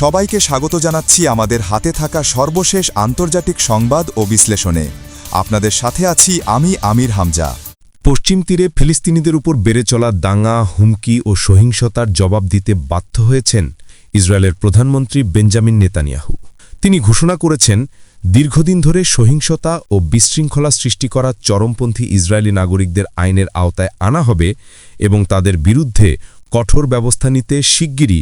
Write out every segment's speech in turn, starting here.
সবাইকে স্বাগত জানাচ্ছি আমাদের হাতে থাকা সর্বশেষ আন্তর্জাতিক সংবাদ ও বিশ্লেষণে। আপনাদের সাথে আছি আমি আমির হামজা। পশ্চিম তীরে ফিলিস্তিনিদের উপর বেড়ে চলা দাঙ্গা, হুমকি ও সহিংসতার জবাব দিতে বাধ্য হয়েছেন ইসরায়েলের প্রধানমন্ত্রী বেঞ্জামিন নেতানিয়াহু। তিনি ঘোষণা করেছেন, দীর্ঘদিন ধরে সহিংসতা ও বিশৃঙ্খলা সৃষ্টি করা চরমপন্থী ইসরায়েলি নাগরিকদের আইনের আওতায় আনা হবে এবং তাদের বিরুদ্ধে কঠোর ব্যবস্থা নিতে শিগগিরই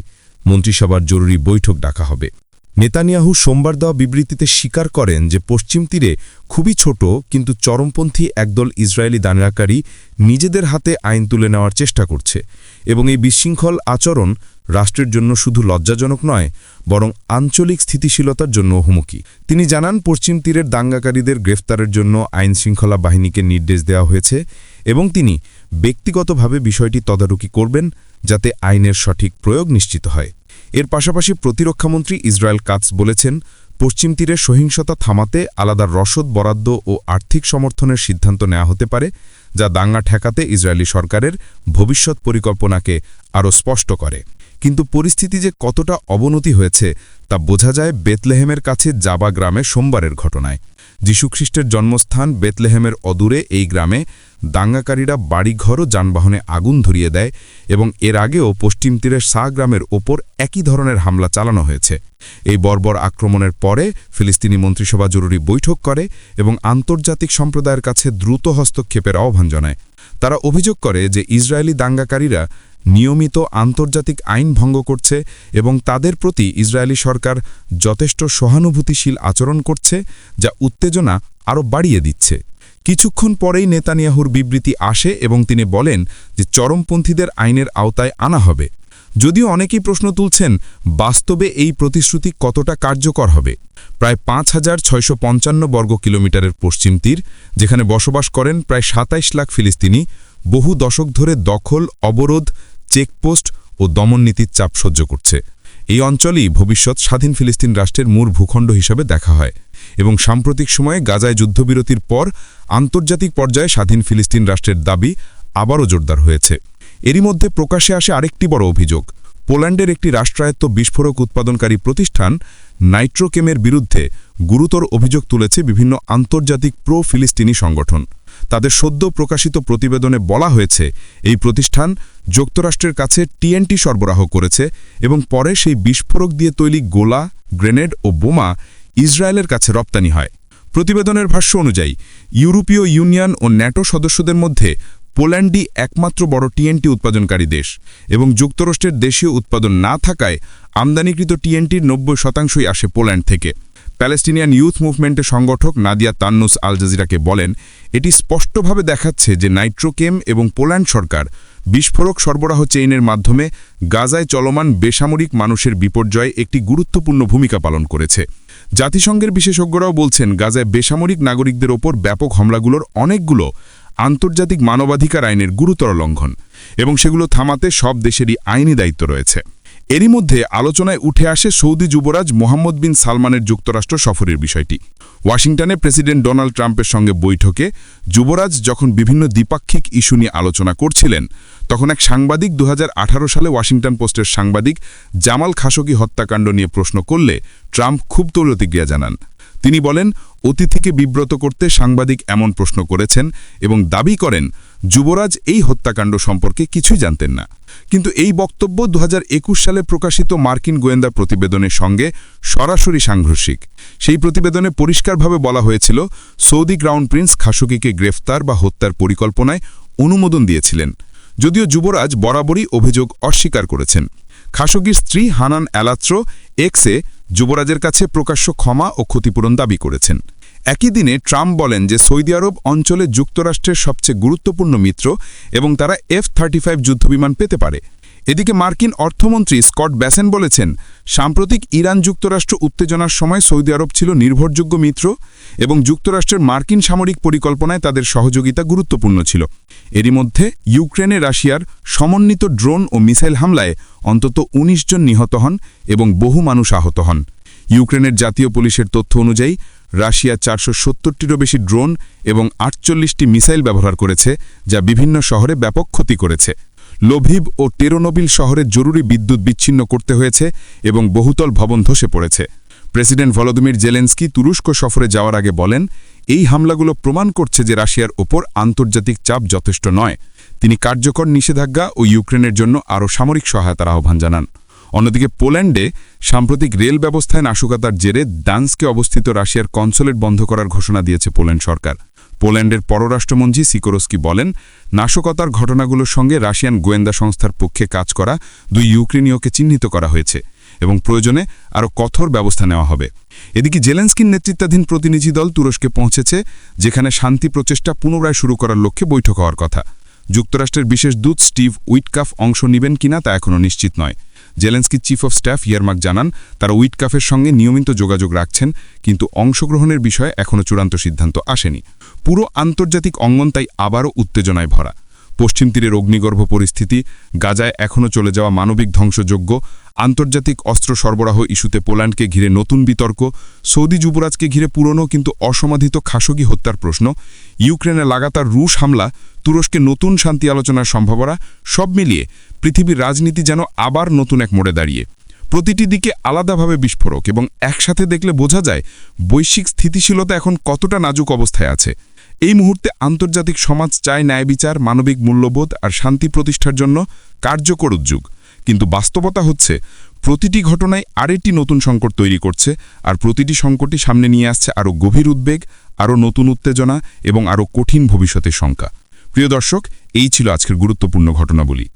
মন্ত্রিসভার জরুরি বৈঠক ডাকা হবে। নেতানিয়াহু সোমবার দেওয়া বিবৃতিতে স্বীকার করেন যে পশ্চিম তীরে খুবই ছোট, কিন্তু চরমপন্থী একদল ইসরায়েলি দানাকারী নিজেদের হাতে আইন তুলে নেওয়ার চেষ্টা করছে এবং এই বিশৃঙ্খল আচরণ রাষ্ট্রের জন্য শুধু লজ্জাজনক নয়, বরং আঞ্চলিক স্থিতিশীলতার জন্য হুমকি। তিনি জানান, পশ্চিম তীরের দাঙ্গাকারীদের গ্রেফতারের জন্য আইন শৃঙ্খলা বাহিনীকে নির্দেশ দেওয়া হয়েছে এবং তিনি ব্যক্তিগতভাবে বিষয়টি তদারকি করবেন যাতে আইনের সঠিক প্রয়োগ নিশ্চিত হয়। এর পাশাপাশি প্রতিরক্ষামন্ত্রী ইসরায়েল কাটস বলেছেন, পশ্চিম তীরে সহিংসতা থামাতে আলাদা রসদ বরাদ্দ ও আর্থিক সমর্থনের সিদ্ধান্ত নেওয়া হতে পারে, যা দাঙ্গা ঠেকাতে ইসরায়েলি সরকারের ভবিষ্যৎ পরিকল্পনাকে আরও স্পষ্ট করে। কিন্তু পরিস্থিতি যে কতটা অবনতি হয়েছে, তা বোঝা যায় বেতলেহেমের কাছে জাবা গ্রামে সোমবারের ঘটনায়। যীশুখ্রিস্টের জন্মস্থান বেতলেহেমের অদূরে এই গ্রামে দাঙ্গাকারীরা বাড়িঘর ও যানবাহনে আগুন ধরিয়ে দেয় এবং এর আগেও পশ্চিম তীরের সা গ্রামের ওপর একই ধরনের হামলা চালানো হয়েছে। এই বর্বর আক্রমণের পরে ফিলিস্তিনি মন্ত্রিসভা জরুরি বৈঠক করে এবং আন্তর্জাতিক সম্প্রদায়ের কাছে দ্রুত হস্তক্ষেপের আহ্বান জানায়। তারা অভিযোগ করে যে ইসরায়েলি দাঙ্গাকারীরা নিয়মিত আন্তর্জাতিক আইন ভঙ্গ করছে এবং তাদের প্রতি ইসরায়েলি সরকার যথেষ্ট সহানুভূতিশীল আচরণ করছে, যা উত্তেজনা আরও বাড়িয়ে দিচ্ছে। কিছুক্ষণ পরেই নেতানিয়াহুর বিবৃতি আসে এবং তিনি বলেন যে চরমপন্থীদের আইনের আওতায় আনা হবে। যদিও অনেকেই প্রশ্ন তুলছেন, বাস্তবে এই প্রতিশ্রুতি কতটা কার্যকর হবে? প্রায় পাঁচ হাজার ছয়শো পঞ্চান্ন বর্গ কিলোমিটারের পশ্চিম তীর, যেখানে বসবাস করেন প্রায় সাতাইশ লাখ ফিলিস্তিনি, বহু দশক ধরে দখল, অবরোধ চেকপোস্ট ও দমননীতির চাপ সহ্য করছে। এই অঞ্চলই ভবিষ্যৎ স্বাধীন ফিলিস্তিন রাষ্ট্রের মূল ভূখণ্ড হিসেবে দেখা হয় এবং সাম্প্রতিক সময়ে গাজায় যুদ্ধবিরতির পর আন্তর্জাতিক পর্যায়ে স্বাধীন ফিলিস্তিন রাষ্ট্রের দাবি আবারও জোরদার হয়েছে। এরই মধ্যে প্রকাশ্যে আসে আরেকটি বড় অভিযোগ। পোল্যান্ডের একটি রাষ্ট্রায়ত্ত বিস্ফোরক উৎপাদনকারী প্রতিষ্ঠান নাইট্রোকেমের বিরুদ্ধে গুরুতর অভিযোগ তুলেছে বিভিন্ন আন্তর্জাতিক প্রো ফিলিস্তিনি সংগঠন। তাদের সদ্য প্রকাশিত প্রতিবেদনে বলা হয়েছে, এই প্রতিষ্ঠান যুক্তরাষ্ট্রের কাছে টিএনটি সরবরাহ করেছে এবং পরে সেই বিস্ফোরক দিয়ে তৈরি গোলা, গ্রেনেড ও বোমা ইসরায়েলের কাছে রপ্তানি হয়। প্রতিবেদনের ভাষ্য অনুযায়ী, ইউরোপীয় ইউনিয়ন ও ন্যাটো সদস্যদের মধ্যে পোল্যান্ডই একমাত্র বড় টিএনটি উৎপাদনকারী দেশ এবং যুক্তরাষ্ট্রের দেশীয় উৎপাদন না থাকায় আমদানিকৃত টিএনটির নব্বই শতাংশই আসে পোল্যান্ড থেকে। প্যালেস্টিনিয়ান ইউথ মুভমেন্টের সংগঠক নাদিয়া তান্নুস আল জাজিরাকে বলেন, এটি স্পষ্টভাবে দেখাচ্ছে যে নাইট্রোকেম এবং পোল্যান্ড সরকার বিস্ফোরক সরবরাহ চেইনের মাধ্যমে গাজায় চলমান বেসামরিক মানুষের বিপর্যয়ে একটি গুরুত্বপূর্ণ ভূমিকা পালন করেছে। জাতিসংঘের বিশেষজ্ঞরাও বলছেন, গাজায় বেসামরিক নাগরিকদের ওপর ব্যাপক হামলাগুলোর অনেকগুলো আন্তর্জাতিক মানবাধিকার আইনের গুরুতর লঙ্ঘন এবং সেগুলো থামাতে সব দেশেরই আইনি দায়িত্ব রয়েছে। এরই মধ্যে আলোচনায় উঠে আসে সৌদি যুবরাজ মোহাম্মদ বিন সালমানের যুক্তরাষ্ট্র সফরের বিষয়টি। ওয়াশিংটনে প্রেসিডেন্ট ডোনাল্ড ট্রাম্পের সঙ্গে বৈঠকে যুবরাজ যখন বিভিন্ন দ্বিপাক্ষিক ইস্যু নিয়ে আলোচনা করছিলেন, তখন এক সাংবাদিক দু হাজার আঠারো সালে ওয়াশিংটন পোস্টের সাংবাদিক জামাল খাশোগি হত্যাকাণ্ড নিয়ে প্রশ্ন করলে ট্রাম্প খুব প্রতিক্রিয়া জানান। তিনি বলেন, অতিথিকে বিব্রত করতে সাংবাদিক এমন প্রশ্ন করেছেন এবং দাবি করেন, যুবরাজ এই হত্যাকাণ্ড সম্পর্কে কিছুই জানতেন না। কিন্তু এই বক্তব্য দু হাজার একুশ সালে প্রকাশিত মার্কিন গোয়েন্দা প্রতিবেদনের সঙ্গে সরাসরি সাংঘর্ষিক। সেই প্রতিবেদনে পরিষ্কারভাবে বলা হয়েছিল, সৌদি ক্রাউন প্রিন্স খাশোগিকে গ্রেফতার বা হত্যার পরিকল্পনায় অনুমোদন দিয়েছিলেন, যদিও যুবরাজ বরাবরই অভিযোগ অস্বীকার করেছেন। খাশোগির স্ত্রী হানান অ্যালাত্র এক্সে যুবরাজের কাছে প্রকাশ্য ক্ষমা ও ক্ষতিপূরণ দাবি করেছেন। একই দিনে ট্রাম্প বলেন যে সৌদি আরব অঞ্চলে যুক্তরাষ্ট্রের সবচেয়ে গুরুত্বপূর্ণ মিত্র এবং তারা এফ থার্টি ফাইভ যুদ্ধবিমান পেতে পারে। এদিকে মার্কিন অর্থমন্ত্রী স্কট ব্যাসেন বলেছেন, সাম্প্রতিক ইরান যুক্তরাষ্ট্র উত্তেজনার সময় সৌদি আরব ছিল নির্ভরযোগ্য মিত্র এবং যুক্তরাষ্ট্রের মার্কিন সামরিক পরিকল্পনায় তাদের সহযোগিতা গুরুত্বপূর্ণ ছিল। এরই মধ্যে ইউক্রেনে রাশিয়ার সমন্বিত ড্রোন ও মিসাইল হামলায় অন্তত ১৯ জন নিহত হন এবং বহু মানুষ আহত হন। ইউক্রেনের জাতীয় পুলিশের তথ্য অনুযায়ী রাশিয়া চারশো সত্তরটিরও বেশি ড্রোন এবং আটচল্লিশটি মিসাইল ব্যবহার করেছে, যা বিভিন্ন শহরে ব্যাপক ক্ষতি করেছে। লোভিব ও টেরোনোবিল শহরের জরুরি বিদ্যুৎ বিচ্ছিন্ন করতে হয়েছে এবং বহুতল ভবন ধসে পড়েছে। প্রেসিডেন্ট ভলোদিমির জেলেন্সকি তুরস্ক সফরে যাওয়ার আগে বলেন, এই হামলাগুলো প্রমাণ করছে যে রাশিয়ার ওপর আন্তর্জাতিক চাপ যথেষ্ট নয়। তিনি কার্যকর নিষেধাজ্ঞা ও ইউক্রেনের জন্য আরও সামরিক সহায়তার আহ্বান জানান। অন্যদিকে পোল্যান্ডে সাম্প্রতিক রেল ব্যবস্থায় নাশকতার জেরে দান্সকে অবস্থিত রাশিয়ার কনসোলেট বন্ধ করার ঘোষণা দিয়েছে পোল্যান্ড সরকার। পোল্যান্ডের পররাষ্ট্রমন্ত্রী সিকোরস্কি বলেন, নাশকতার ঘটনাগুলোর সঙ্গে রাশিয়ান গোয়েন্দা সংস্থার পক্ষে কাজ করা দুই ইউক্রেনীয়কে চিহ্নিত করা হয়েছে এবং প্রয়োজনে আরও কঠোর ব্যবস্থা নেওয়া হবে। এদিকে জেলেন্সকির নেতৃত্বাধীন প্রতিনিধি দল তুরস্কে পৌঁছেছে, যেখানে শান্তি প্রচেষ্টা পুনরায় শুরু করার লক্ষ্যে বৈঠক হওয়ার কথা। যুক্তরাষ্ট্রের বিশেষ দূত স্টিভ উইটকাফ অংশ নেবেন কিনা তা এখনও নিশ্চিত নয়। Zelensky chief of staff Yermak জানান, তারা উইটকাফের সঙ্গে নিয়মিত যোগাযোগ রাখছেন, কিন্তু অংশগ্রহণের বিষয়ে এখনও চূড়ান্ত সিদ্ধান্ত আসেনি। পুরো আন্তর্জাতিক অঙ্গন তাই আবারও উত্তেজনায় ভরা। পশ্চিম তীরের অগ্নিগর্ভ পরিস্থিতি, গাজায় এখনও চলে যাওয়া মানবিক ধ্বংসযোগ্য আন্তর্জাতিক অস্ত্র সরবরাহ ইস্যুতে পোল্যান্ডকে ঘিরে নতুন বিতর্ক, সৌদি যুবরাজকে ঘিরে পুরনো কিন্তু অসমাধিত খাসগি হত্যার প্রশ্ন, ইউক্রেনে লাগাতার রুশ হামলা, তুরস্কে নতুন শান্তি আলোচনার সম্ভাবনা, সব মিলিয়ে পৃথিবীর রাজনীতি যেন আবার নতুন এক মোড়ে দাঁড়িয়ে। প্রতিটি দিকে আলাদাভাবে বিস্ফোরক এবং একসাথে দেখলে বোঝা যায় বৈশ্বিক স্থিতিশীলতা এখন কতটা নাজুক অবস্থায় আছে। এই মুহূর্তে আন্তর্জাতিক সমাজ চায় ন্যায় বিচার, মানবিক মূল্যবোধ আর শান্তি প্রতিষ্ঠার জন্য কার্যকর উদ্যোগ। কিন্তু বাস্তবতা হচ্ছে, প্রতিটি ঘটনায় আরেকটি নতুন সংকট তৈরি করছে, আর প্রতিটি সংকটই সামনে নিয়ে আসছে আরও গভীর উদ্বেগ, আরও নতুন উত্তেজনা এবং আরও কঠিন ভবিষ্যতের শঙ্কা। প্রিয় দর্শক, এই ছিল আজকের গুরুত্বপূর্ণ ঘটনাবলী।